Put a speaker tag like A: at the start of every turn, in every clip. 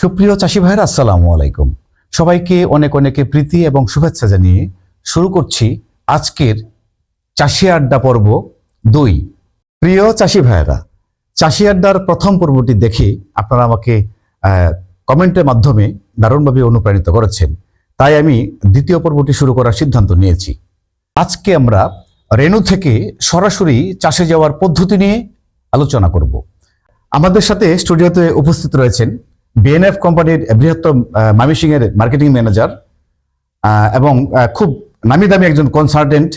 A: সুপ্রিয় চাষি ভাইয়ের, আসসালামু আলাইকুম। সবাইকে অনেক অনেকে প্রীতি এবং শুভেচ্ছা জানিয়ে শুরু করছি আজকের চাষি আড্ডা পর্ব দুই। প্রিয় চাষি ভাইয়েরা, চাষি আড্ডার প্রথম পর্বটি দেখে আপনারা আমাকে কমেন্টের মাধ্যমে দারুণভাবে অনুপ্রাণিত করেছেন। তাই আমি দ্বিতীয় পর্বটি শুরু করার সিদ্ধান্ত নিয়েছি। আজকে আমরা রেণু থেকে সরাসরি চাষে যাওয়ার পদ্ধতি নিয়ে আলোচনা করব। আমাদের সাথে স্টুডিওতে উপস্থিত রয়েছেন বিএনএফ কোম্পানির বৃহত্তম আহ, ময়মনসিংহ এর মার্কেটিং ম্যানেজার আহ, এবং আহ, খুব নামি দামি একজন কনসালটেন্ট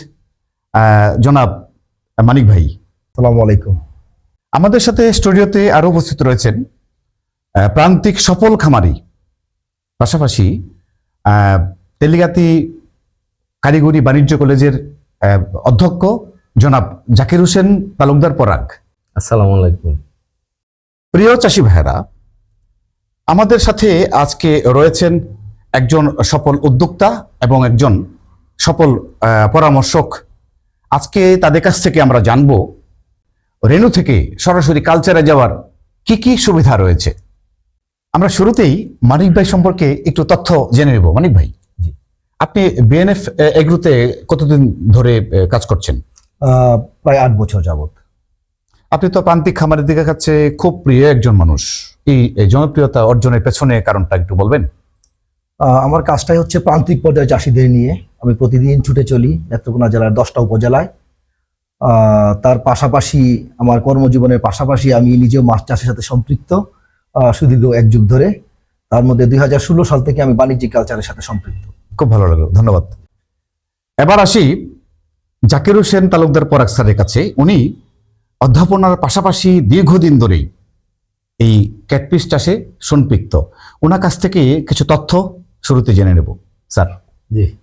A: জনাব মানিক ভাই।
B: সালামু আলাইকুম।
A: আমাদের সাথে স্টুডিওতে আরও উপস্থিত রয়েছেন আহ, প্রান্তিক সফল খামারি পাশাপাশি আহ, তেলিগাতি কারিগরি বাণিজ্য কলেজের আহ, অধ্যক্ষ জনাব জাকির হোসেন তালুকদার পরাগ।
C: আসসালামু আলাইকুম।
A: প্রিয় চাষি ভাইরা আমাদের সাথে আজকে রয়েছেন একজন সফল উদ্যোক্তা এবং একজন সফল পরামর্শক। আজকে তাদের কাছ থেকে আমরা জানব রেণু থেকে সরাসরি কালচারে যাওয়ার কি কি সুবিধা রয়েছে। আমরা শুরুতেই মানিক ভাই সম্পর্কে একটু তথ্য জেনে নেব। মানিক ভাই আপনি বিএনএফ এগ্রুতে কতদিন ধরে কাজ করছেন?
B: প্রায় আট বছর যাবত
A: আপনি তো প্রান্তিক খামারের দিকে কাছে খুব প্রিয় একজন মানুষ। এই এই জনপ্রিয়তা অর্জনের পেছনে কারণটা একটু বলবেন?
B: আমার কাজটাই হচ্ছে প্রান্তিক পর্যায়ে চাষিদের নিয়ে। আমি প্রতিদিন ছুটে চলি নেত্রকোনা জেলার দশটা উপজেলায়। তার পাশাপাশি আমার কর্মজীবনের পাশাপাশি আমি নিজেও মাছ চাষের সাথে সম্পৃক্ত সুদীর্ঘ এক যুগ ধরে। তার মধ্যে দুই হাজার ষোলো সাল থেকে আমি বাণিজ্যিক কালচারের সাথে সম্পৃক্ত।
A: খুব ভালো লাগল ধন্যবাদ। এবার আসি জাকির হোসেন তালুকদার পরাগ স্যারের কাছে। উনি অধ্যাপনার পাশাপাশি দীর্ঘদিন ধরেই এই ক্যাটপিস চাষে সম্পৃক্ত। ওনার কাছ থেকে কিছু তথ্য শুরুতে জেনে নেব স্যার।
C: জি।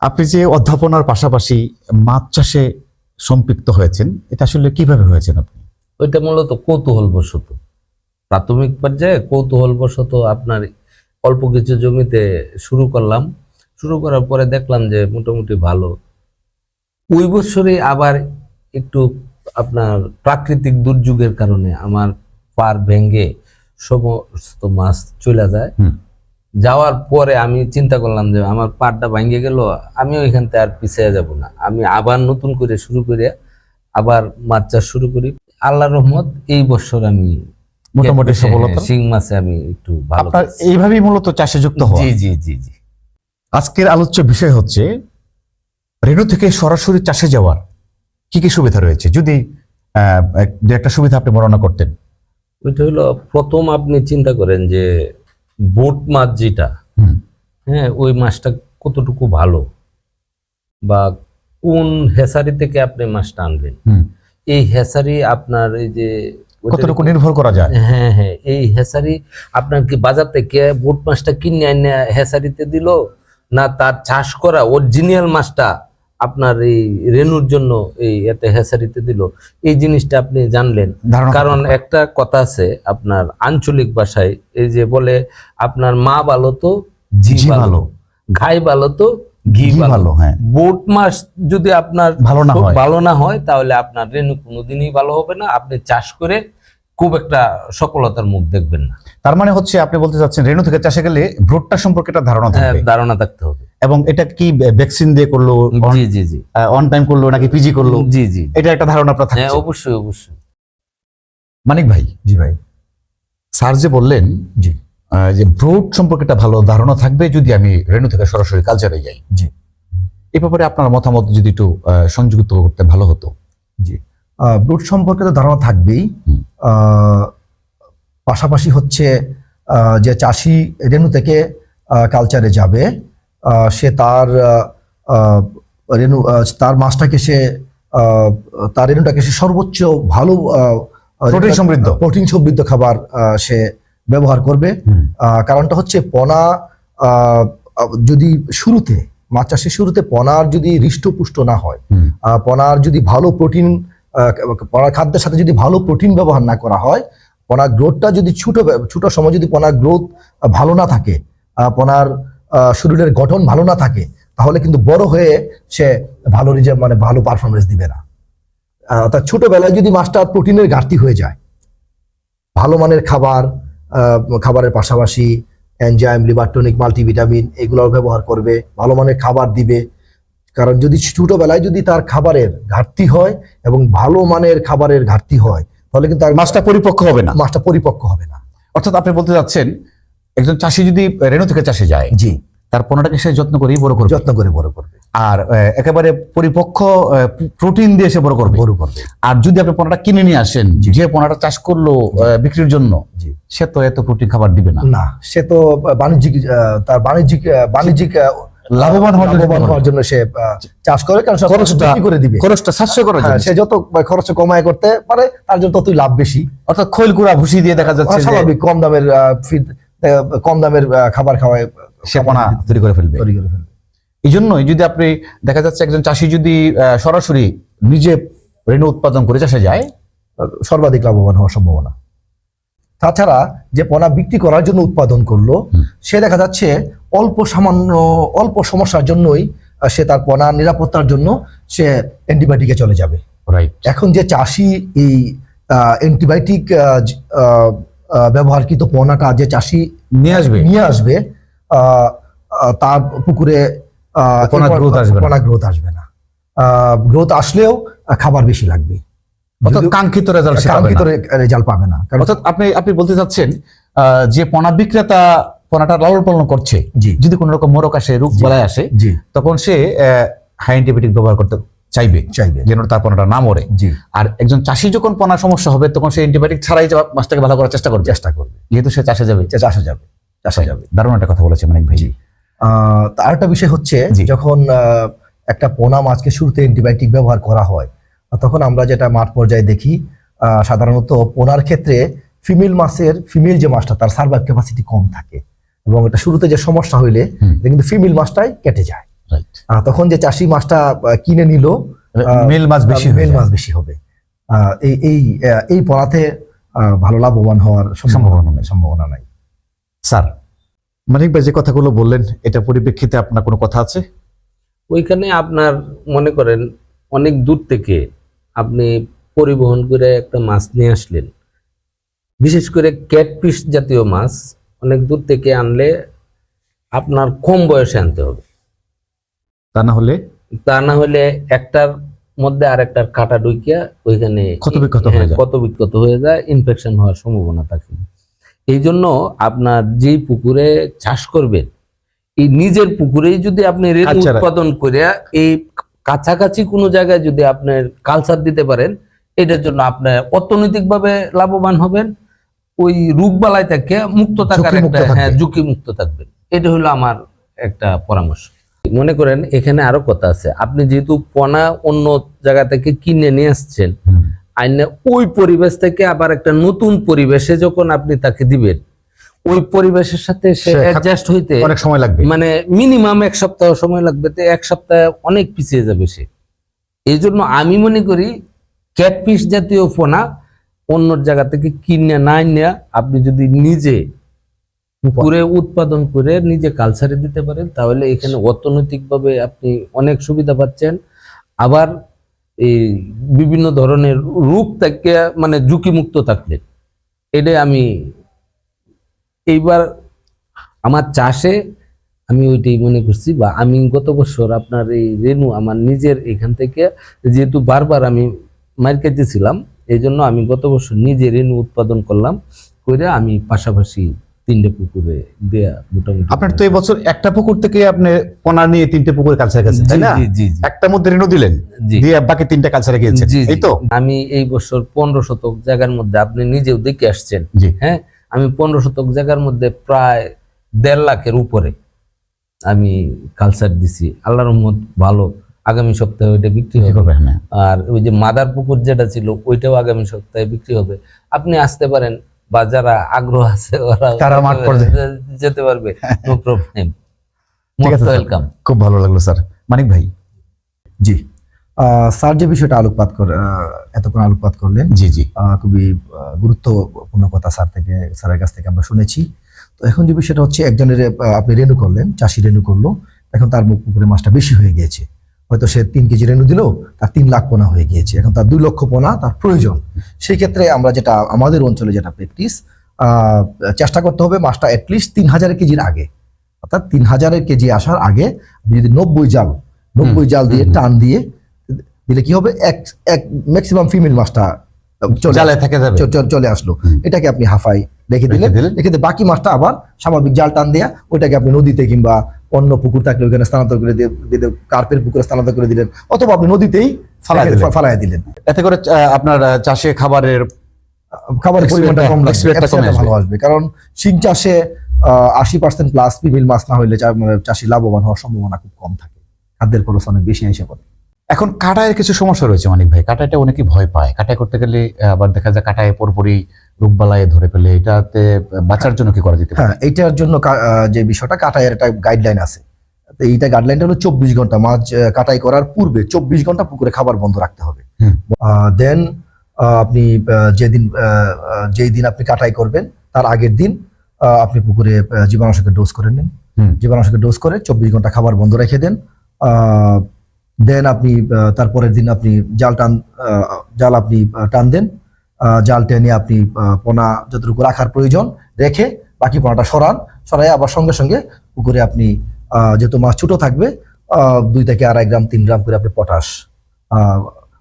A: আপনি যে অধ্যাপনার পাশাপাশি মাছ চাষে সম্পৃক্ত হয়েছেন এটা আসলে কীভাবে হয়েছেন আপনি?
C: ওইটা মূলত কৌতূহল বশত প্রাথমিক পর্যায়ে কৌতূহল বশত আপনার অল্প কিছু জমিতে শুরু করলাম। শুরু করার পরে দেখলাম যে মোটামুটি ভালো। ওই বছরে আবার একটু আপনার প্রাকৃতিক দুর্যোগের কারণে আমার পার ভেঙ্গে সমস্ত মাছ চলে যায়। যাওয়ার পরে আমি চিন্তা করলাম যে আমার পাড়টা ভেঙে গেল আমি ওইখান থেকে আর পিছিয়ে যাব না। আমি আবার নতুন করে শুরু করে আবার মাছ চাষ শুরু করি। আল্লাহ রহমত এই বছর আমি
A: মোটামুটি সফলতা?
C: শিং মাছে আমি একটু ভালো
A: এইভাবেই মূলত চাষে যুক্ত হওয়া?
C: জি জি জি জি।
A: আজকের আলোচ্য বিষয় হচ্ছে রেণু থেকে সরাসরি চাষে যাওয়ার। কি কি সুবিধা রয়েছে? যদি দু একটা সুবিধা আপনি বর্ণনা করতেন।
C: ওইটা হলো প্রথম আপনি চিন্তা করেন যে বোট মাছ যেটা হ্যাঁ ওই মাছটা কতটুকু ভালো? বা কোন হেসারি থেকে আপনি মাছটা আনবেন? এই হেসারি আপনার এই যে
A: কতটুকু নির্ভর করা যায়?
C: হ্যাঁ হ্যাঁ এই হেসারি আপনার কি বাজার থেকে বোট মাছটা কিনে আনে হেসারিতে দিল? না তার চাষ করা অরিজিনাল মাছটা আপনার এই রেনুর জন্য এই এতে হেসারিতে দিল। এই জিনিসটা আপনি জানলেন। কারণ একটা কথা আছে আপনার আঞ্চলিক ভাষায় এই যে বলে আপনার মা ভালো তো জি ভালো। ঘাই ভালো তো ঘি ভালো।
A: হ্যাঁ।
C: বোট মাছ যদি আপনার
A: ভালো না হয়।
C: ভালো না হয় তাহলে আপনার রেনু কোনোদিনই ভালো হবে না। আপনি চাষ করে খুব একটা সফলতার মুখ দেখবেন না।
A: তার মানে হচ্ছে আপনি বলতে চাচ্ছেন রেণু থেকে চাষে গেলে ভ্রুটটা সম্পর্কে একটা ধারণা
C: হ্যাঁ,
A: থাকবে।
C: ধারণা থাকতে হবে।
A: এবং এটা কি ভ্যাকসিন দিয়ে করল
C: জি জি জি।
A: অন টাইম করল নাকি পিজি করল?
C: জি জি।
A: এটা একটা ধারণা আপনার
C: হ্যাঁ
A: থাকছে।
C: অবশ্যই অবশ্যই।
A: মানিক ভাই
B: জি ভাই।
A: স্যার যে বললেন
B: জি।
A: আহ, যে ব্রুট সম্পর্কে একটা ভালো ধারণা থাকবে যদি আমি রেণু থেকে সরাসরি কালচারে যাই।
B: জি।
A: এই ব্যাপারে আপনার মতামত যদি একটু আহ, সংযুক্ত করতে ভালো হতো।
B: ব্রুট সম্পর্কে তো ধারণা থাকবেই। পাশাপাশি হচ্ছে যে চাষি রেণু থেকে কালচারে যাবে সে তার রেণু তার মাছটাকে সে তার রেণুটাকে সে সর্বোচ্চ ভালো
A: প্রোটিন সমৃদ্ধ।
B: প্রোটিন সমৃদ্ধ খাবার সে ব্যবহার করবে। কারণটা হচ্ছে পনা যদি শুরুতে মাছ চাষের শুরুতে পনার যদি হৃষ্টপুষ্ট না হয় আহ, পনার যদি ভালো প্রোটিন পনার খাদ্যের সাথে যদি ভালো প্রোটিন ব্যবহার না করা হয় পনার গ্রোথটা যদি ছোট ছোট সময় যদি পনার গ্রোথ ভালো না থাকে পনার শরীরের গঠন ভালো না থাকে, তাহলে কিন্তু বড় হয়ে সে ভালো রিজার্ভ মানে ভালো পারফরমেন্স দিবে না। অর্থাৎ ছোটবেলায় যদি মাছটা প্রোটিনের ঘাটতি হয়ে যায়, ভালো মানের খাবার খাবারের পাশাপাশি এনজাইম, লিভারটনিক, মাল্টিভিটামিন, এগুলোও ব্যবহার করবে, ভালো মানের খাবার দিবে কারণ যদি ছোটবেলায় যদি তার খাবারের ঘাটতি হয় এবং ভালো মানের খাবারের ঘাটতি হয় তাহলে কিন্তু
A: মাছটা পরিপক্ক হবে না।
B: মাছটা পরিপক্ক হবে না।
A: অর্থাৎ আপনি বলতে চাচ্ছেন একজন চাষি যদি রেণু থেকে চাষে যায়
B: জি।
A: তার পণ্যটাকে সে যত্ন করেই বড় করবে।
B: যত্ন করে বড় করবে।
A: আর একেবারে পরিপক্ক প্রোটিন দিয়ে সে বড় করবে।
B: বড় করবে।
A: আর যদি আপনি পণ্যটা কিনে নিয়ে আসেন যে পণ্যটা চাষ করল বিক্রির জন্য
B: জি।
A: সে তো এত প্রোটিন খাবার দিবে না।
B: না সে তো বাণিজ্যিক তার বাণিজ্যিক বাণিজ্যিক
A: লাভবান হওয়ার জন্য
B: সে চাষ করে কারণ
A: খরচটা
B: করে দিবে।
A: খরচটা সাশ্রয় করার
B: হ্যাঁ,
A: জন্য।
B: সে যত খরচ কমায় করতে পারে তার জন্য ততই লাভ বেশি।
A: অর্থাৎ খৈল কুড়া ভুসি দিয়ে দেখা যাচ্ছে
B: স্বাভাবিক কম দামের কম দামের খাবার খাওয়ায়
A: সে পোনা তৈরি করে ফেলবে।
B: তৈরি করে ফেলবে।
A: এই জন্যই যদি আপনি দেখা যাচ্ছে একজন চাষি যদি সরাসরি নিজে রেণু উৎপাদন করে চাষে যায়
B: সর্বাধিক লাভবান হওয়ার সম্ভাবনা। তাছাড়া যে পোনা বিক্রি করার জন্য উৎপাদন করল সে দেখা যাচ্ছে অল্প সামান্য অল্প সমস্যার জন্যই সে তার পোনা নিরাপত্তার জন্য সে অ্যান্টিবায়োটিকে চলে যাবে। এখন যে চাষি এই অ্যান্টিবায়োটিক ব্যবহারকৃত পোনাটা যে চাষি
A: নিয়ে আসবে?
B: নিয়ে আসবে তার পুকুরে
A: না।
B: গ্রোথ আসবে না। গ্রোথ আসলেও খাবার বেশি লাগবে।
A: অর্থাৎ কাঙ্ক্ষিত রেজাল্ট
B: কাঙ্ক্ষিত রেজাল্ট পাবে না।
A: অর্থাৎ আপনি আপনি বলতে চাচ্ছেন যে পণা বিক্রেতা পণাটা লালন পালন করছে যদি কোনো রকম মোরক আসে রোগ
B: জি।
A: বলায় আসে তখন সে হাই অ্যান্টিবায়োটিক ব্যবহার করতে চাইবে।
B: চাইবে।
A: যেন তার পণাটা না মরে। আর একজন চাষি যখন পণার সমস্যা হবে তখন সে অ্যান্টিবায়োটিক ছাড়াই মাছটাকে ভালো করার চেষ্টা করবে।
B: চেষ্টা করবে।
A: যেহেতু সে চাষে যাবে।
B: চাষে যাবে। চাষে যাবে।
A: দারুণ একটা কথা বলেছে মানিক ভাই।
B: আহ, আরেকটা বিষয় হচ্ছে। যখন আহ, একটা পোনা মাছকে শুরুতে অ্যান্টিবায়োটিক ব্যবহার করা হয় তখন আমরা যেটা মাঠ পর্যায়ে দেখি আহ, সাধারণত পোনার ক্ষেত্রে ফিমেল মাছের ফিমেল যে মাছটা তার সার্ভাইভ ক্যাপাসিটি কম থাকে। এবং এটা শুরুতে যে সমস্যা হইলে কিন্তু ফিমেল মাছটাই কেটে যায়। আহ, তখন যে চাষি মাছটা কিনে নিল
A: মেল মাছ বেশি
B: মেল মাছ বেশি হবে। আহ, এই এই আহ, এই পড়াতে আহ, ভালো লাভবান হওয়ার
A: সম্ভাবনা
B: সম্ভাবনা
A: নেই।
B: সম্ভাবনা নাই।
A: স্যার মানিক ভাই যে কথাগুলো বললেন এটা পরিপ্রেক্ষিতে আপনার কোনো কথা আছে?
C: ওইখানে আপনার মনে করেন অনেক দূর থেকে আপনি পরিবহন করে একটা মাছ নিয়ে আসলেন বিশেষ করে ক্যাটফিশ জাতীয় মাছ অনেক দূর থেকে আনলে আপনার কম বয়সে আনতে হবে
A: তা না হলে
C: তা না হলে একটার মধ্যে আর একটার কাটা ঢুকিয়া ওইখানে
A: ক্ষতবিক্ষত হয়ে
C: হ্যাঁ,
A: যায়।
C: হয়ে যায় ইনফেকশন হওয়ার সম্ভাবনা থাকে এই জন্য আপনার যে পুকুরে চাষ করবেন এই নিজের পুকুরেই যদি আপনি
A: আচ্ছা।
C: উৎপাদন করে এই কাছাকাছি কোনো জায়গায় যদি আপনার কালচার দিতে পারেন এটার জন্য আপনার অর্থনৈতিকভাবে লাভবান হবেন। ওই রোগবালাই থেকে মুক্ত থাকার একটা হ্যাঁ ঝুঁকি মুক্ত থাকবেন। এটা হলো আমার একটা পরামর্শ। মনে করেন এখানে আরও কথা আছে। আপনি যেহেতু পনা অন্য জায়গা থেকে কিনে নিয়ে আসছেন আইনে ওই পরিবেশ থেকে আবার একটা নতুন পরিবেশে যখন আপনি তাকে দিবেন ওই পরিবেশের সাথে সে অ্যাডজাস্ট হইতে
A: অনেক সময় লাগবে।
C: মানে মিনিমাম এক সপ্তাহ সময় লাগবে তো এক সপ্তাহে অনেক পিছিয়ে যাবে সে। এই জন্য আমি মনে করি ক্যাটফিশ জাতীয় পোনা অন্য জায়গা থেকে কিনে না নিয়ে আপনি যদি নিজে পুকুরে উৎপাদন করে নিজে কালচারে দিতে পারেন তাহলে এখানে অর্থনৈতিকভাবে আপনি অনেক সুবিধা পাচ্ছেন। আবার এই বিভিন্ন ধরনের রূপ থেকে মানে ঝুঁকিমুক্ত থাকলেন এটাই আমি এইবার আমার চাষে আমি ওইটাই মনে করছি বা আমি গত বছর আপনার এই রেনু আমার নিজের এখান থেকে যেহেতু বারবার আমি মার কেটেছিলাম এই জন্য আমি গত বছর নিজে রেনু উৎপাদন করলাম করে আমি পাশাপাশি তিনটে পুকুরে দেয়া মোটামুটি
A: আপনার তো এই বছর একটা পুকুর থেকে আপনি পোনা নিয়ে তিনটে পুকুরে কালচার গেছে তাই না
C: জি, জি, জি।
A: একটা মধ্যে রেনু দিলেন
C: জি।
A: দিয়ে বাকি তিনটা কালচারে গিয়েছেন
C: জি।
A: এই তো
C: আমি এই বছর পনেরো শতক জায়গার মধ্যে আপনি নিজেও দেখে আসছেন হ্যাঁ আমি পনেরো শতক জায়গার মধ্যে প্রায় দেড় লাখের উপরে আমি কালচার দিছি। আল্লাহ রহমত ভালো। আগামী সপ্তাহে ওইটা বিক্রি হবে।
A: হ্যাঁ।
C: আর ওই যে মাদার পুকুর যেটা ছিল ওইটাও আগামী সপ্তাহে বিক্রি হবে। আপনি আসতে পারেন বা যারা আগ্রহ আছে ওরা
A: তারা মাঠ
C: যেতে পারবে। নো প্রবলেম
A: ঠিক
C: ওয়েলকাম
A: খুব ভালো লাগল স্যার। মানিক ভাই।
B: জি। স্যার যে বিষয়টা আলোকপাত এতক্ষণ আলোকপাত করলেন
A: জি জি।
B: খুবই গুরুত্বপূর্ণ কথা স্যার থেকে স্যারের কাছ থেকে আমরা শুনেছি। তো এখন যে বিষয়টা হচ্ছে একজনের আপনি রেনু করলেন চাষি রেনু করল এখন তার মুখ পুকুরে মাছটা বেশি হয়ে গিয়েছে। হয়তো সে তিন কেজি রেনু দিল তার তিন লাখ পোনা হয়ে গিয়েছে। এখন তার দুই লক্ষ পোনা তার প্রয়োজন। সেই ক্ষেত্রে আমরা যেটা আমাদের অঞ্চলে যেটা প্র্যাকটিস চেষ্টা করতে হবে মাছটা অ্যাটলিস্ট তিন হাজার কেজির আগে। অর্থাৎ তিন হাজারের কেজি আসার আগে আপনি যদি নব্বই জাল নব্বই জাল দিয়ে। টান দিয়ে দিলে কি হবে? এক এক ম্যাক্সিমাম ফিমেল মাছটা চলে
A: জালে থেকে যাবে।
B: চলে আসলো। এটাকে আপনি হাফাই রেখে দিলেন। রেখে দিয়ে বাকি মাছটা আবার স্বাভাবিক জাল টান দেয়া ওইটাকে আপনি নদীতে কিংবা অন্য পুকুর থাকলে ওখানে স্থানান্তর করে দিয়ে কার্পের পুকুরে স্থানান্তর করে দিলেন। অথবা আপনি নদীতেই। ফালাই দিলেন।
A: এতে করে আপনার চাষে খাবারের
B: খাবারের পরিমাণটা কম লাগবে। ভালো আসবে। কারণ শিং চাষে আশি পার্সেন্ট প্লাস ফিমেল মাছ না হইলে মানে চাষি লাভবান হওয়ার সম্ভাবনা খুব কম থাকে। খাদ্যের খরচ অনেক বেশি এসে পড়ে।
A: এখন কাটায়ের কিছু সমস্যা রয়েছে মানিক ভাই। কাটাইটা অনেকে ভয় পায়। কাটাই করতে গেলে আবার দেখা যায় কাটায় পরপরই রোগবালায় ধরে ফেলে। এটাতে বাঁচার জন্য কি করা যেতে পারে?
B: হ্যাঁ এইটার জন্য যে বিষয়টা কাটাইয়ের একটা গাইডলাইন আছে। এইটা গাইডলাইনটা হলো চব্বিশ ঘণ্টা। মাছ কাটাই করার পূর্বে চব্বিশ ঘণ্টা পুকুরে খাবার বন্ধ রাখতে হবে। দেন আপনি যেদিন যেই দিন আপনি কাটাই করবেন তার আগের দিন আহ, আপনি পুকুরে আহ, জীবাণুনাশকের ডোজ করে নিন।
A: হুম।
B: জীবাণুনাশকের ডোজ করে চব্বিশ ঘণ্টা খাবার বন্ধ রেখে দেন। দেন আপনি তারপরের দিন আপনি জাল টান জাল আপনি টান দেন। আহ, জাল টেনে আপনি পোনা যতটুকু রাখার প্রয়োজন রেখে বাকি পোনাটা সরান। সরাই আবার সঙ্গে সঙ্গে পুকুরে আপনি আহ, যেহেতু মাছ ছোট থাকবে আহ, দুই থেকে আড়াই গ্রাম তিন গ্রাম করে আপনি পটাশ আহ,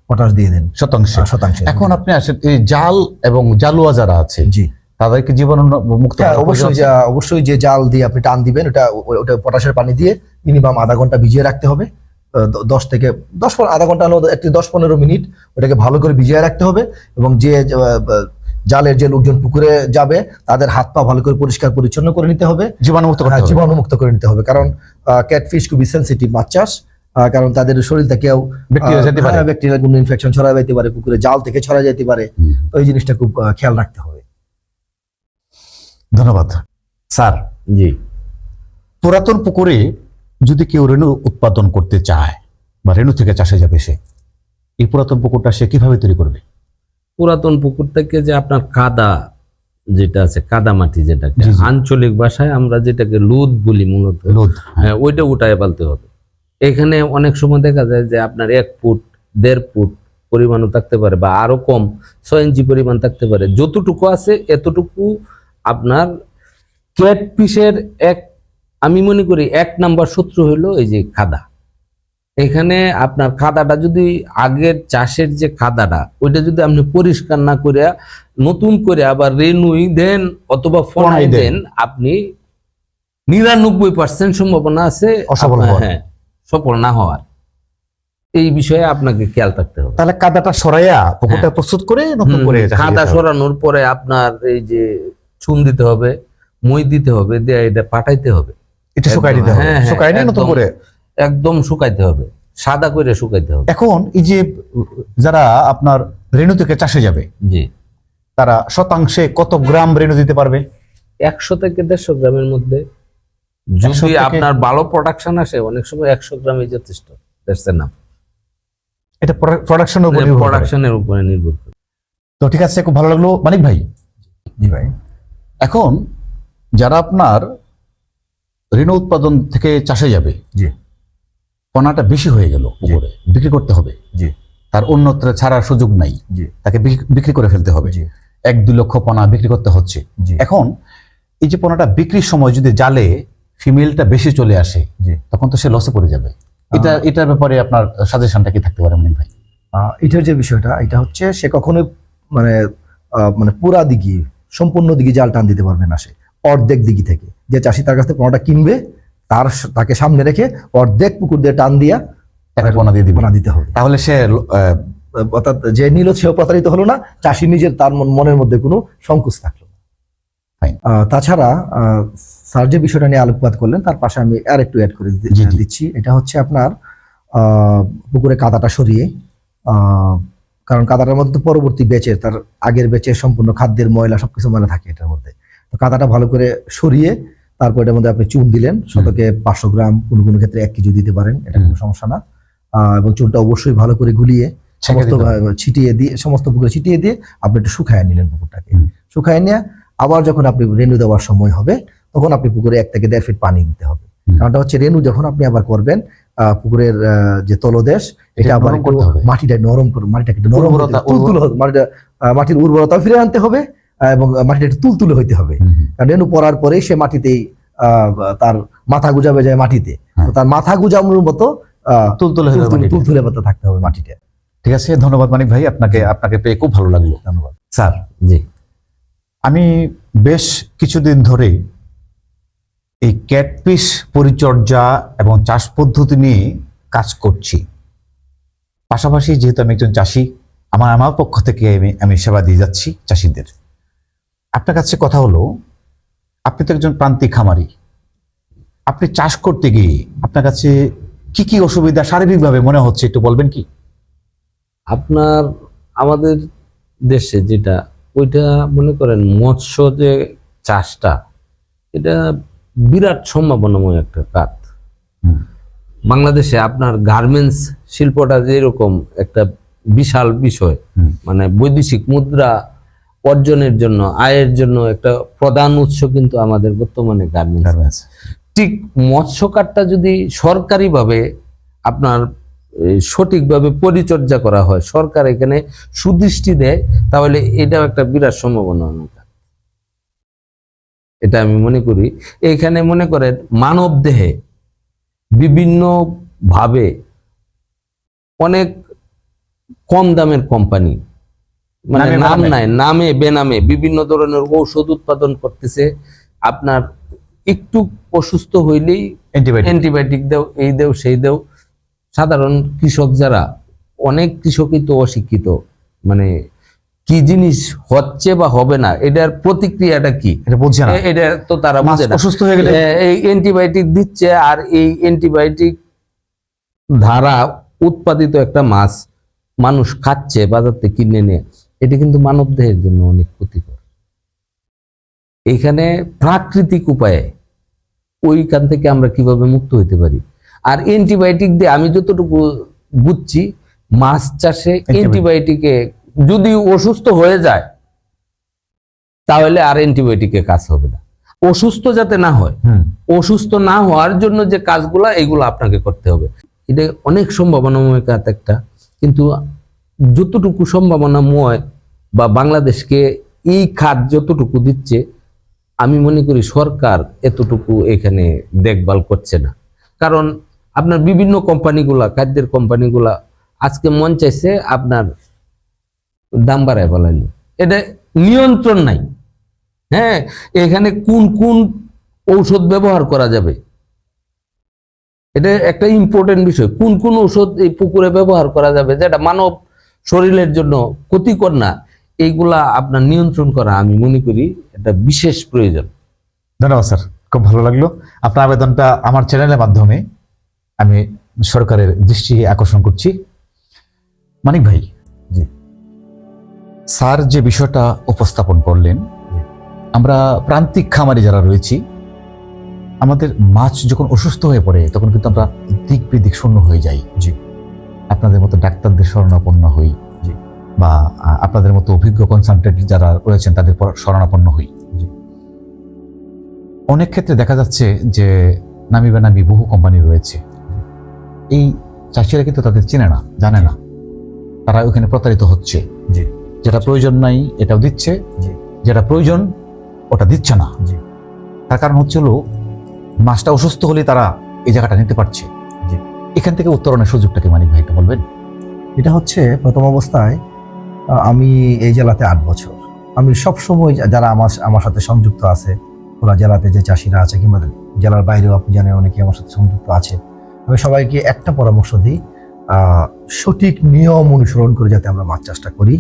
B: পটাশ দিয়ে দেন।
A: শতাংশে।
B: শতাংশে।
A: এখন আপনি আসেন এই জাল এবং জালুয়া যারা আছে
B: জি।
A: তাদেরকে জীবাণু মুক্ত
B: হ্যাঁ অবশ্যই অবশ্যই যে জাল দিয়ে আপনি টান দিবেন ওটা ওটা পটাশের পানি দিয়ে মিনিমাম আধা ঘণ্টা ভিজিয়ে রাখতে হবে। দশ থেকে দশ পনেরো আধা ঘণ্টা হলো একটি দশ পনেরো মিনিট ওটাকে ভালো করে ভিজিয়ে রাখতে হবে এবং যে জালের যে লোকজন পুকুরে যাবে তাদের হাত পা ভালো করে পরিষ্কার পরিচ্ছন্ন করে নিতে হবে।
A: জীবাণু মুক্ত করতে
B: হ্যাঁ। জীবাণুমুক্ত করে নিতে হবে। কারণ ক্যাটফিশ খুবই সেন্সিটিভ মাছ চাষ। কারণ তাদের শরীর থেকেও
A: ব্যাকটেরিয়া
B: কোনো ইনফেকশন ছড়া যেতে পারে পুকুরে জাল থেকে ছড়া যেতে পারে। তো এই জিনিসটা খুব খেয়াল রাখতে হবে।
A: ধন্যবাদ। স্যার
C: জি।
A: পুরাতন পুকুরে যদি কেউ রেণু উৎপাদন করতে চায় বা রেণু থেকে চাষে যাবে সে এই পুরাতন পুকুরটা সে কীভাবে তৈরি করবে?
C: পুরাতন পুকুর থেকে যে আপনার কাদা যেটা আছে কাদা মাটি যেটাকে
A: জি।
C: আঞ্চলিক ভাষায় আমরা যেটাকে লুদ বলি মূলত। হ্যাঁ। ওইটা উঠায় পালতে হবে। এখানে অনেক সময় দেখা যায় যে আপনার এক ফুট দেড় ফুট পরিমাণও থাকতে পারে বা আরও কম ছয় ইঞ্চি পরিমাণ থাকতে পারে। যতটুকু আছে এতটুকু আপনার ক্যাট পিসের এক আমি মনে করি এক নাম্বার শত্রু হলো এই যে খাদা। এখানে আপনার খাদাটা যদি আগের চাষের যে খাদাটা ওইটা যদি আপনি পরিষ্কার না করে নতুন করে আবার রেনুই দেন অথবা ফোনাই
A: দেন।
C: দেন আপনি নিরানব্বই পার্সেন্ট সম্ভাবনা আছে
A: অসফল
C: হ্যাঁ সফল না হওয়ার। এই বিষয়ে আপনাকে খেয়াল থাকতে হবে।
A: তাহলে কাদাটা সরাইয়া পুকুরটা প্রস্তুত করে নতুন করে
C: কাদা সরানোর পরে আপনার এই যে চুন দিতে হবে মই দিতে হবে দিয়ে এটা পাঠাইতে হবে।
A: এটা শুকাই দিতে হবে।
C: হ্যাঁ, হ্যাঁ,
A: শুকাই নিয়ে নতুন করে?
C: একদম শুকাইতে হবে। সাদা করে শুকাইতে হবে।
A: এখন এই যে যারা আপনার রেণু থেকে চাষে যাবে
C: জি।
A: তারা শতাংশে কত গ্রাম রেণু দিতে পারবে?
C: একশো থেকে দেড়শো গ্রামের মধ্যে। যদি আপনার ভালো প্রোডাকশন আসে অনেক সময় একশো গ্রামই যথেষ্ট। দ্যাটস না
A: এটা প্রোডাকশনের উপর।
C: প্রোডাকশনের উপরে নির্ভর করে।
A: তো ঠিক আছে খুব ভালো লাগল। মানিক ভাই।
B: জি ভাই।
A: এখন যারা আপনার ঋণ উৎপাদন থেকে চাষে যাবে।
B: জি।
A: পনাটা বেশি হয়ে গেল পুকুরে বিক্রি করতে হবে।
B: জি।
A: তার অন্যত্র ছাড়ার সুযোগ নাই। তাকে বিক্রি- করে ফেলতে হবে। এক দুই লক্ষ পনা বিক্রি করতে হচ্ছে। এখন এই যে পনাটা বিক্রির সময় যদি জালে ফিমেলটা বেশি চলে আসে তখন তো সে লসে পড়ে যাবে। এটা এটার ব্যাপারে আপনার সাজেশনটা কি থাকতে পারে মানিক ভাই?
B: আহ, এটার যে বিষয়টা এটা হচ্ছে সে কখনোই মানে মানে পুরা দিকে সম্পূর্ণ দিকে জাল টান দিতে পারবে না সে। অর্ধেক দিঘি থেকে। যে চাষি তার কাছ থেকে পনেরোটা কিনবে তার তাকে সামনে রেখে অর্ধেক পুকুর দিয়ে টান দিয়া
A: তাকে পোনা দিয়ে দিবে।
B: দিতে হবে।
A: তাহলে সে
B: অর্থাৎ যে নিল সেও প্রতারিত হলো না চাষি নিজের তার মন- মনের মধ্যে কোনো সংকোচ থাকল তাছাড়া আহ, স্যার যে বিষয়টা নিয়ে আলোকপাত করলেন তার পাশে আমি আর একটু অ্যাড করে। দিচ্ছি। এটা হচ্ছে আপনার আহ, পুকুরে কাদাটা সরিয়ে আহ, কারণ কাদাটার মধ্যে তো পরবর্তী বেচের তার আগের বেচের সম্পূর্ণ খাদ্যের ময়লা সবকিছু ময়লা থাকে এটার মধ্যে। তো কাদাটা ভালো করে সরিয়ে তারপর এটার মধ্যে আপনি চুন দিলেন। শতকে পাঁচশো গ্রাম কোনো কোনো ক্ষেত্রে এক কেজি দিতে পারেন এটা কোনো সমস্যা না। এবং চুনটা অবশ্যই ভালো করে গুলিয়ে সমস্ত ছিটিয়ে দিয়ে সমস্ত পুকুরে ছিটিয়ে দিয়ে আপনি একটু শুকায় নিলেন পুকুরটাকে। শুকায় নিয়ে আবার যখন আপনি রেনু দেওয়ার সময় হবে তখন আপনি পুকুরে এক থেকে দেড় ফিট পানি দিতে হবে। কারণটা হচ্ছে রেনু যখন আপনি আবার করবেন আহ, পুকুরের আহ, যে তলদেশ এটা আবার। মাটিটা নরম করে মাটিটাকে একটু নরম। মাটিটা মাটির উর্বরতা ফিরে আনতে হবে। এবং মাটিটা একটু তুলতুলে হইতে হবে। কারণ রেণু পড়ার পরে সে মাটিতেই আহ, তার মাথা গুজাবে যায় মাটিতে।
A: হ্যাঁ।
B: তার মাথা গুজানোর মতো
A: তুলতুলে
B: তুলতুলে- মতো থাকতে হবে মাটিটা
A: ঠিক আছে ধন্যবাদ মানিক ভাই আপনাকে আপনাকে পেয়ে খুব ভালো লাগল।
B: ধন্যবাদ।
A: স্যার
C: জি।
A: আমি বেশ কিছুদিন ধরে এই ক্যাটফিশ পরিচর্যা এবং চাষ পদ্ধতি নিয়ে কাজ করছি। পাশাপাশি যেহেতু আমি একজন চাষি আমার আমার পক্ষ থেকে আমি আমি সেবা দিয়ে যাচ্ছি চাষিদের। আপনার কাছে কথা হলো আপনি তো একজন প্রান্তিক খামারি। আপনি চাষ করতে গিয়ে আপনার কাছে কি কি অসুবিধা শারীরিকভাবে মনে হচ্ছে একটু বলবেন কি?
C: আপনার আমাদের দেশে যেটা ওইটা মনে করেন মৎস্য যে চাষটা এটা বিরাট সম্ভাবনাময় একটা কাজ বাংলাদেশে আপনার গার্মেন্টস শিল্পটা যেরকম একটা বিশাল বিষয় মানে বৈদেশিক মুদ্রা অর্জনের জন্য আয়ের জন্য একটা প্রধান উৎস কিন্তু আমাদের বর্তমানে গার্মেন্টস ঠিক মৎস্য কার্ডটা যদি সরকারিভাবে আপনার সঠিকভাবে পরিচর্যা করা হয় সরকার এখানে সুদৃষ্টি দেয় তাহলে এটাও একটা বিরাট সম্ভাবনা এটা আমি মনে করি। এখানে মনে করেন মানব দেহে বিভিন্ন ভাবে অনেক কম দামের কোম্পানি মানে
A: নাম
C: নাই নামে বেনামে বিভিন্ন ধরনের ঔষধ উৎপাদন করতেছে। আপনার একটু অসুস্থ হইলেই
A: অ্যান্টিবায়োটিক
C: দেও এই দেও সেই দেও। সাধারণ কৃষক যারা অনেক কৃষকই তো অশিক্ষিত। মানে কি জিনিস হচ্ছে বা হবে না এটার প্রতিক্রিয়াটা কি?
A: এটা বুঝছে না।
C: এটা তো তারা না।
A: অসুস্থ হয়ে গেলে
C: এই অ্যান্টিবায়োটিক দিচ্ছে আর এই অ্যান্টিবায়োটিক ধারা উৎপাদিত একটা মাছ মানুষ খাচ্ছে বাজার থেকে কিনে নিয়ে। এটা কিন্তু মানব দেহের জন্য অনেক ক্ষতিকর। এখানে প্রাকৃতিক উপায়ে ওইখান থেকে আমরা কীভাবে মুক্ত হইতে পারি? আর অ্যান্টিবায়োটিক দিয়ে আমি যতটুকু বুঝছি মাছ চাষে অ্যান্টিবায়োটিকে যদি অসুস্থ হয়ে যায় তাহলে আর অ্যান্টিবায়োটিকে কাজ হবে না। অসুস্থ যাতে না হয় অসুস্থ না হওয়ার জন্য যে কাজগুলো এগুলো আপনাকে করতে হবে। এটা অনেক সম্ভাবনাময় কাজ একটা কিন্তু যতটুকু সম্ভাবনাময় বা বাংলাদেশকে এই খাত যতটুকু দিচ্ছে, আমি মনে করি সরকার এতটুকু এখানে দেখভাল করছে না। কারণ আপনার বিভিন্ন কোম্পানিগুলা, খাদ্যের কোম্পানিগুলা আজকে মন চাইছে আপনার দাম বাড়ায় ফেলাইলো এটা নিয়ন্ত্রণ নাই। হ্যাঁ এখানে কোন কোন ঔষধ ব্যবহার করা যাবে? এটা একটা ইম্পর্টেন্ট বিষয়। কোন কোন ঔষধ এই পুকুরে ব্যবহার করা যাবে? যেটা মানব শরীরের জন্য ক্ষতিকর না। এইগুলা আপনার নিয়ন্ত্রণ করা আমি মনে করি এটা বিশেষ প্রয়োজন
A: ধন্যবাদ স্যার, খুব ভালো লাগল আপনার আবেদনটা আমার চ্যানেলের মাধ্যমে আমি সরকারের দৃষ্টি আকর্ষণ করছি মানিক ভাই,
B: জি।
A: স্যার যে বিষয়টা উপস্থাপন করলেন, আমরা প্রান্তিক খামারি যারা রয়েছি, আমাদের মাছ যখন অসুস্থ হয়ে পড়ে, তখন কিন্তু আমরা দিক বিদিক শূন্য হয়ে যাই
B: জি।
A: আপনাদের মতো ডাক্তারদের শরণাপন্ন হই। বা আপনাদের মতো অভিজ্ঞ কনসালটেন্ট যারা রয়েছেন তাদের শরণাপন্ন হই। অনেক ক্ষেত্রে দেখা যাচ্ছে যে নামি বেনামি বহু কোম্পানি রয়েছে। এই চাষিরা কিন্তু তাদের চেনে না জানে না। তারা ওখানে প্রতারিত হচ্ছে। যেটা প্রয়োজন নাই এটাও দিচ্ছে। যেটা প্রয়োজন ওটা দিচ্ছে না। তার কারণ হচ্ছে হলো মাছটা অসুস্থ হলে তারা এই জায়গাটা নিতে পারছে। এখান থেকে উত্তরণের সুযোগটাকে মানিক ভাই একটু বলবেন।
B: এটা হচ্ছে প্রথম অবস্থায় আমি এই জেলাতে আট বছর। আমি সব সময় যারা আমার আমার সাথে সংযুক্ত আছে ওরা জেলাতে যে চাষিরা আছে কিংবা জেলার বাইরেও আপনি জানেন অনেকে আমার সাথে সংযুক্ত আছে আমি সবাইকে একটা পরামর্শ দিই সঠিক নিয়ম অনুসরণ করে যাতে আমরা মাছ চাষটা করি।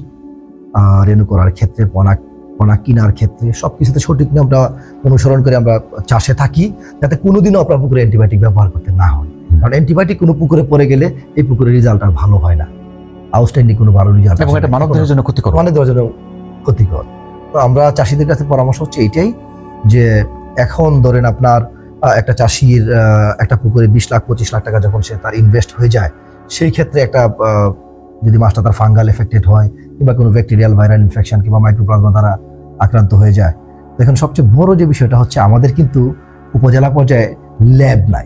B: রেণু করার ক্ষেত্রে পোনা পোনা কেনার ক্ষেত্রে সব কিছুতে সঠিক নিয়মটা অনুসরণ করে আমরা চাষে থাকি যাতে কোনোদিনও আপনার পুকুরে অ্যান্টিবায়োটিক ব্যবহার করতে না হয়। কারণ অ্যান্টিবায়োটিক কোনো পুকুরে পড়ে গেলে এই পুকুরের রেজাল্ট আর ভালো হয় না। আউটস্ট্যান্ডিং কোনো ভালো রেজাল্ট
A: এবং এটা মানব দেহের জন্য ক্ষতিকর।
B: মানে দেওয়ার জন্য ক্ষতিকর। তো আমরা চাষিদের কাছে পরামর্শ হচ্ছে এইটাই যে এখন ধরেন আপনার একটা চাষির একটা পুকুরে বিশ লাখ পঁচিশ লাখ টাকা যখন সে তার ইনভেস্ট হয়ে যায় সেই ক্ষেত্রে একটা যদি মাছটা তার ফাঙ্গাল এফেক্টেড হয় কিংবা কোনো ব্যাকটেরিয়াল ভাইরাল ইনফেকশন কিংবা মাইক্রোপ্লাজমা দ্বারা আক্রান্ত হয়ে যায়। দেখুন সবচেয়ে বড় যে বিষয়টা হচ্ছে আমাদের কিন্তু উপজেলা পর্যায়ে ল্যাব নাই।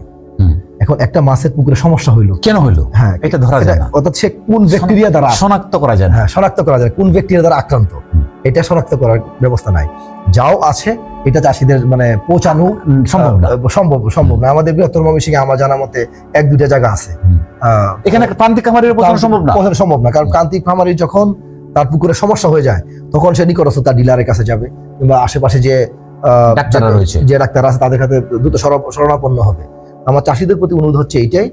B: এখন একটা মাছের পুকুরে সমস্যা হইল।
A: কেন হইল?
B: হ্যাঁ
A: এটা ধরা যায় না।
B: অর্থাৎ সে কোন ব্যাকটেরিয়া দ্বারা
A: শনাক্ত করা যায়
B: হ্যাঁ শনাক্ত করা যায় কোন ব্যাকটেরিয়া দ্বারা আক্রান্ত? এটা শনাক্ত করার ব্যবস্থা নাই। যাও আছে এটা চাষিদের মানে পৌঁছানো
A: সম্ভব না।
B: সম্ভব সম্ভব না। আমাদের বৃহত্তর ময়মনসিংহে আমার জানা মতে এক দুইটা জায়গা আছে।
A: এখানে প্রান্তিক খামারের পৌঁছানো সম্ভব না?
B: পৌঁছানো সম্ভব না। কারণ প্রান্তিক খামারি যখন তার পুকুরে সমস্যা হয়ে যায় তখন সে নিকটস্থ তার ডিলারের কাছে যাবে কিংবা আশেপাশে যে আহ,
A: ডাক্তাররা রয়েছে।
B: যে ডাক্তার আছে তাদের কাছে দ্রুত শরণাপন্ন হবে। আমার চাষিদের প্রতি অনুরোধ হচ্ছে এইটাই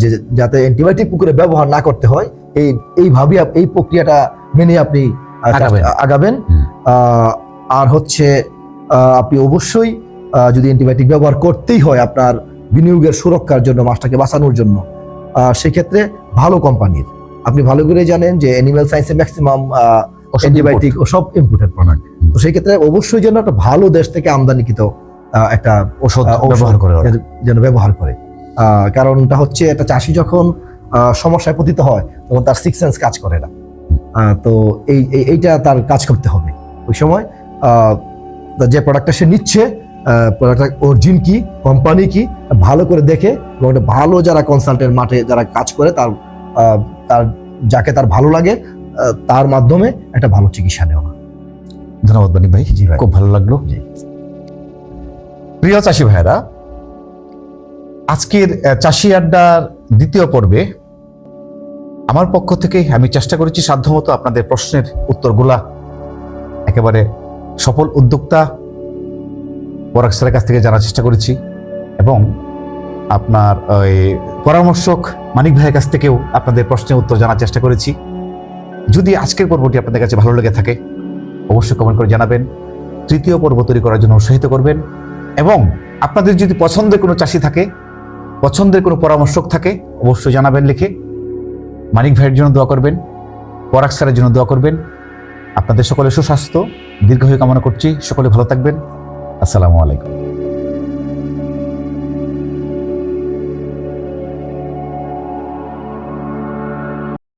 B: যে যাতে অ্যান্টিবায়োটিক পুকুরে ব্যবহার না করতে হয় এই এইভাবে এই প্রক্রিয়াটা মেনে আপনি
A: আগাবেন।
B: আর হচ্ছে আপনি অবশ্যই যদি অ্যান্টিবায়োটিক ব্যবহার করতেই হয় আপনার বিনিয়োগের সুরক্ষার জন্য মাছটাকে বাঁচানোর জন্য সেক্ষেত্রে ভালো কোম্পানির। আপনি ভালো করে জানেন যে অ্যানিমেল সায়েন্সে ম্যাক্সিমাম অ্যান্টিবায়োটিক ও সব ইম্পোর্টেড প্রোডাক্ট তো সেই ক্ষেত্রে অবশ্যই যেন একটা ভালো দেশ থেকে আমদানিকৃত একটা
A: ওষুধ ব্যবহার করে
B: যেন- ব্যবহার করে। কারণটা হচ্ছে একটা চাষি যখন সমস্যায় পতিত হয় তখন তার সিক্স সেন্স কাজ করে না। তো এই এই- এইটা তার কাজ করতে হবে। ওই সময় যে প্রোডাক্টটা সে নিচ্ছে প্রোডাক্টটা অরিজিন কি কোম্পানি কি ভালো করে দেখে এবং একটা ভালো যারা কনসালটেন্ট মাঠে যারা কাজ করে তার তার যাকে তার ভালো লাগে তার মাধ্যমে একটা ভালো চিকিৎসা নেওয়া।
A: ধন্যবাদ বানি ভাই।
B: জি ভাই।
A: খুব ভালো লাগল।
B: জি।
A: প্রিয় চাষি ভাইরা আজকের চাষি আড্ডার দ্বিতীয় পর্বে আমার পক্ষ থেকে আমি চেষ্টা করেছি সাধ্যমতো আপনাদের প্রশ্নের উত্তরগুলা একেবারে সফল উদ্যোক্তা পরাক্সের কাছ থেকে জানার চেষ্টা করেছি এবং আপনার, ওই পরামর্শক মানিক ভাইয়ের কাছ থেকেও আপনাদের প্রশ্নের উত্তর জানার চেষ্টা করেছি। যদি আজকের পর্বটি আপনাদের কাছে ভালো লেগে থাকে, অবশ্যই কমেন্ট করে জানাবেন। তৃতীয় পর্ব তৈরি করার জন্য উৎসাহিত করবেন। এবং আপনাদের যদি পছন্দের কোনো চাষি থাকে, পছন্দের কোনো পরামর্শক থাকে, অবশ্যই জানাবেন লিখে। মানিক ভাইয়ের জন্য দোয়া করবেন, পরাগ স্যারের জন্য দোয়া করবেন। আপনাদের সকলে সুস্বাস্থ্য দীর্ঘ দীর্ঘায়ু কামনা করছি, সকলে ভালো থাকবেন। আসসালামু আলাইকুম।